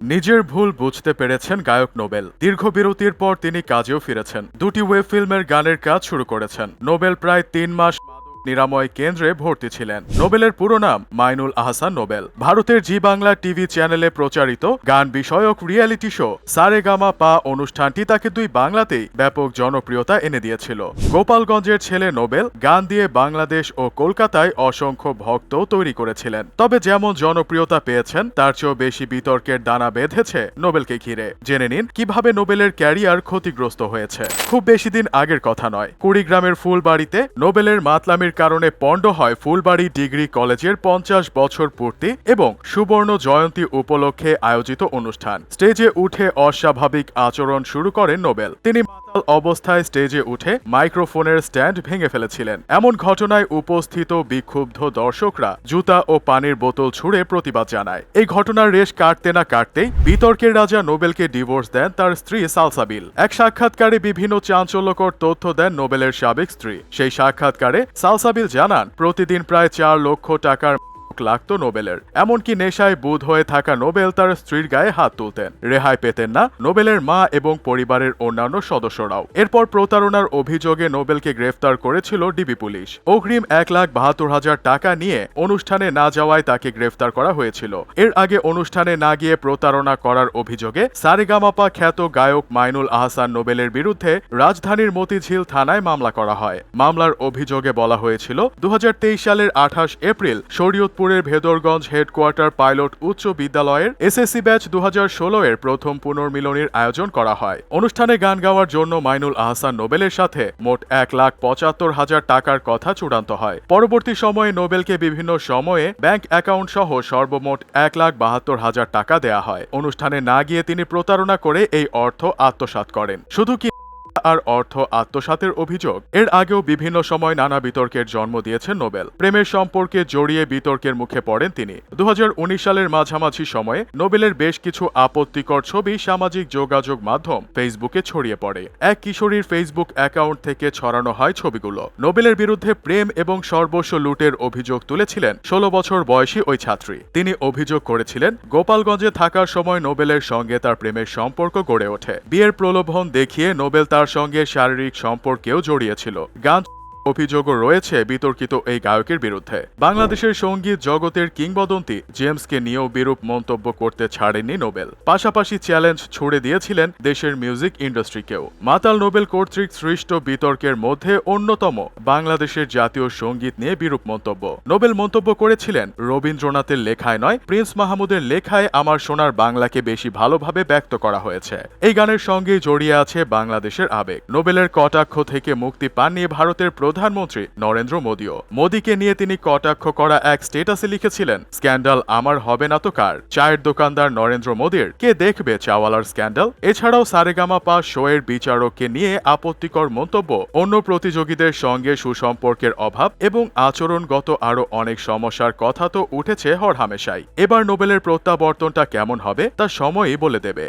নিজের ভুল বুঝতে পেরেছেন গায়ক নোবেল। দীর্ঘ বিরতির পর তিনি কাজেও ফিরেছেন। দুটি ওয়েব ফিল্মের গানের কাজ শুরু করেছেন। নোবেল প্রায় তিন মাস নিরাময় কেন্দ্রে ভর্তি ছিলেন। নোবেলের পুরো নাম মাইনুল আহসান নোবেল। ভারতের জি বাংলা টিভি চ্যানেলে প্রচারিত গান বিষয়ক রিয়েলিটি শো সারেগামা পা অনুষ্ঠানটি তাকে দুই বাংলাতেই ব্যাপক জনপ্রিয়তা এনে দিয়েছিল। গোপালগঞ্জের ছেলে নোবেল গান দিয়ে বাংলাদেশ ও কলকাতায় অসংখ্য ভক্ত তৈরি করেছিলেন। তবে যেমন জনপ্রিয়তা পেয়েছেন, তার চেয়েও বেশি বিতর্কের দানা বেঁধেছে নোবেলকে ঘিরে। জেনে নিন, কীভাবে নোবেলের ক্যারিয়ার ক্ষতিগ্রস্ত হয়েছে। খুব বেশি দিন আগের কথা নয়। কুড়িগ্রামের ফুলবাড়িতে নোবেলের মাতলামির কারণে পণ্ড হয় ফুলবাড়ি ডিগ্রি কলেজের পঞ্চাশ বছর পূর্তি এবং সুবর্ণ জয়ন্তী উপলক্ষে আয়োজিত অনুষ্ঠান। স্টেজে উঠে অস্বাভাবিক আচরণ শুরু করেন নোবেল। তিনি অবস্থায় স্টেজে উঠে মাইক্রোফোনের স্ট্যান্ড ভেঙে ফেলেছিলেন। এমন ঘটনায় উপস্থিত বিক্ষুব্ধ দর্শকরা জুতা ও পানির বোতল ছুঁড়ে প্রতিবাদ জানায়। এই ঘটনার রেশ কাটতে না কাটতেই বিতর্কের রাজা নোবেলকে ডিভোর্স দেন তার স্ত্রী সালসাবিল। এক সাক্ষাৎকারে বিভিন্ন চাঞ্চল্যকর তথ্য দেন নোবেলের সাবেক স্ত্রী। সেই সাক্ষাৎকারে সালসাবিল জানান, প্রতিদিন প্রায় চার লক্ষ টাকার লাগতো নোবেলের। এমনকি নেশায় বুধ হয়ে থাকা নোবেল তার স্ত্রীর গায়ে হাত তুলতেন। রেহাই পেতেন না নোবেলের মা এবং পরিবারের অন্যান্য সদস্যরাও। এরপর প্রতারণার অভিযোগে নোবেলকে গ্রেফতার করেছিল ডিবি পুলিশ। অগ্রিম এক লাখ বাহাত্তর হাজার টাকা নিয়ে অনুষ্ঠানে না যাওয়ায় তাকে গ্রেফতার করা হয়েছিল। এর আগে অনুষ্ঠানে না গিয়ে প্রতারণা করার অভিযোগে সারেগামাপা খ্যাত গায়ক মাইনুল আহসান নোবেলের বিরুদ্ধে রাজধানীর মতিঝিল থানায় মামলা করা হয়। মামলার অভিযোগে বলা হয়েছিল দু হাজার তেইশ সালের আঠাশ এপ্রিল শরীয়তপুরের ভেদরগঞ্জ হেডকোয়ার্টার পাইলট উচ্চ বিদ্যালয়ের এসএসসি ব্যাচ দু এর প্রথম পুনর্মিলনীর আয়োজন করা হয়। অনুষ্ঠানে গান গাওয়ার জন্য মাইনুল আহসান নোবেলের সাথে মোট এক লাখ পঁচাত্তর হাজার টাকার কথা চূড়ান্ত হয়। পরবর্তী সময়ে নোবেলকে বিভিন্ন সময়ে ব্যাংক অ্যাকাউন্ট সহ সর্বমোট এক লাখ বাহাত্তর হাজার টাকা দেয়া হয়। অনুষ্ঠানে না গিয়ে তিনি প্রতারণা করে এই অর্থ আত্মসাৎ করেন। শুধু কি আর অর্থ আত্মসাতের অভিযোগ। এর আগেও বিভিন্ন সময় নানা বিতর্কের জন্ম দিয়েছেন নোবেল। প্রেমের সম্পর্কে জড়িয়ে বিতর্কের মুখে পড়েন তিনি। দু সালের মাঝামাঝি সময়ে নোবেলের বেশ কিছু আপত্তিকর ছবি সামাজিক যোগাযোগ মাধ্যম ফেসবুকে ছড়িয়ে পড়ে। এক কিশোরীর ফেসবুক অ্যাকাউন্ট থেকে ছড়ানো হয় ছবিগুলো। নোবেলের বিরুদ্ধে প্রেম এবং সর্বস্ব লুটের অভিযোগ তুলেছিলেন ষোলো বছর বয়সী ওই ছাত্রী। তিনি অভিযোগ করেছিলেন, গোপালগঞ্জে থাকার সময় নোবেলের সঙ্গে তার প্রেমের সম্পর্ক গড়ে ওঠে। বিয়ের প্রলোভন দেখিয়ে নোবেল তার সঙ্গে শারীরিক সম্পর্কেও জড়িয়েছিল গান অভিযোগও রয়েছে বিতর্কিত এই গায়কের বিরুদ্ধে। বাংলাদেশের সংগীত জগতের কিংবদন্তি জেমসকে নিয়েও বিরূপ মন্তব্য করতে ছাড়েননি নোবেল। পাশাপাশি চ্যালেঞ্জ ছুড়ে দিয়েছিলেন দেশের মিউজিক ইন্ডাস্ট্রিকেও। মাতাল নোবেল কর্তৃক সৃষ্ট বিতর্কের মধ্যে অন্যতম বাংলাদেশের জাতীয় সংগীত নিয়ে বিরূপ মন্তব্য। নোবেল মন্তব্য করেছিলেন রবীন্দ্রনাথের লেখায় নয়, প্রিন্স মাহমুদের লেখায় আমার সোনার বাংলাকে বেশি ভালোভাবে ব্যক্ত করা হয়েছে। এই গানের সঙ্গে জড়িয়ে আছে বাংলাদেশের আবেগ। নোবেলের কটাক্ষ থেকে মুক্তি পাননি ভারতের প্রধানমন্ত্রী নরেন্দ্র মোদীও। মোদীকে নিয়ে তিনি কটাক্ষ করা এক স্টেটাসে লিখেছিলেন, স্ক্যান্ডাল আমার হবে না তো কার? চায়ের দোকানদার নরেন্দ্র মোদীর। কে দেখবে চাওয়ালার স্ক্যান্ডাল? এছাড়াও সারেগামা পা শোয়ের বিচারককে নিয়ে আপত্তিকর মন্তব্য, অন্য প্রতিযোগীদের সঙ্গে সুসম্পর্কের অভাব এবং আচরণগত আরও অনেক সমস্যার কথা তো উঠেছে হরহামেশাই। এবার নোবেলের প্রত্যাবর্তনটা কেমন হবে তা সময়ই বলে দেবে।